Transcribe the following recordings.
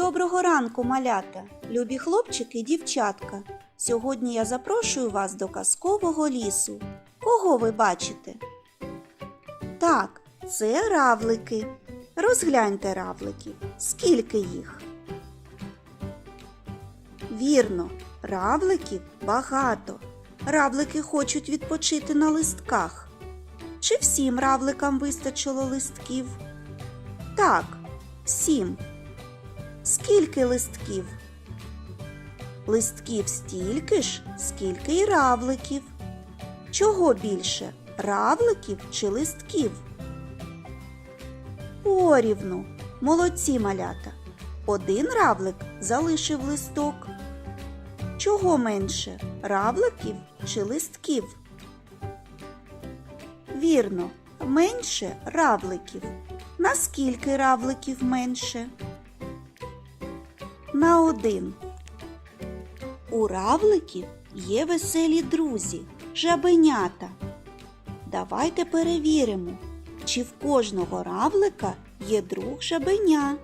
Доброго ранку, малята, любі хлопчики і дівчатка. Сьогодні я запрошую вас до казкового лісу. Кого ви бачите? Так, це равлики. Розгляньте равликів. Скільки їх? Вірно, равликів багато. Равлики хочуть відпочити на листках. Чи всім равликам вистачило листків? Так, всім. Скільки листків? Листків стільки ж, скільки й равликів. Чого більше? Равликів чи листків? Порівну. Молодці малята. Один равлик залишив листок. Чого менше? Равликів чи листків? Вірно, менше равликів. Наскільки равликів менше? На один. У равликів є веселі друзі, жабенята. Давайте перевіримо, чи в кожного равлика є друг жабеня.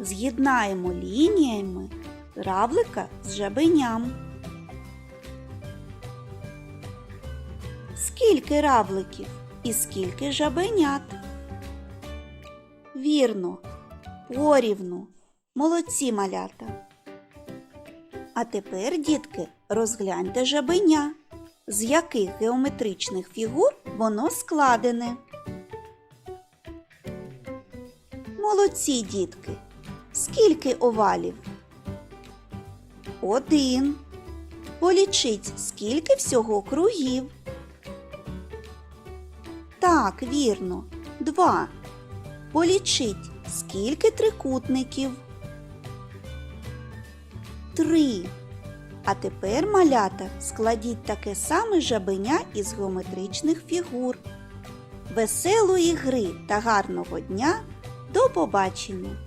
З'єднаємо лініями равлика з жабеням. Скільки равликів і скільки жабенят? Вірно, порівну. Молодці малята. А тепер, дітки, розгляньте жабеня. З яких геометричних фігур воно складене? Молодці, дітки. Скільки овалів? Один. Полічіть, скільки всього кругів. Так, вірно. Два. Полічіть, скільки трикутників. Три. А тепер, малята, складіть таке саме жабеня із геометричних фігур. Веселої гри та гарного дня! До побачення!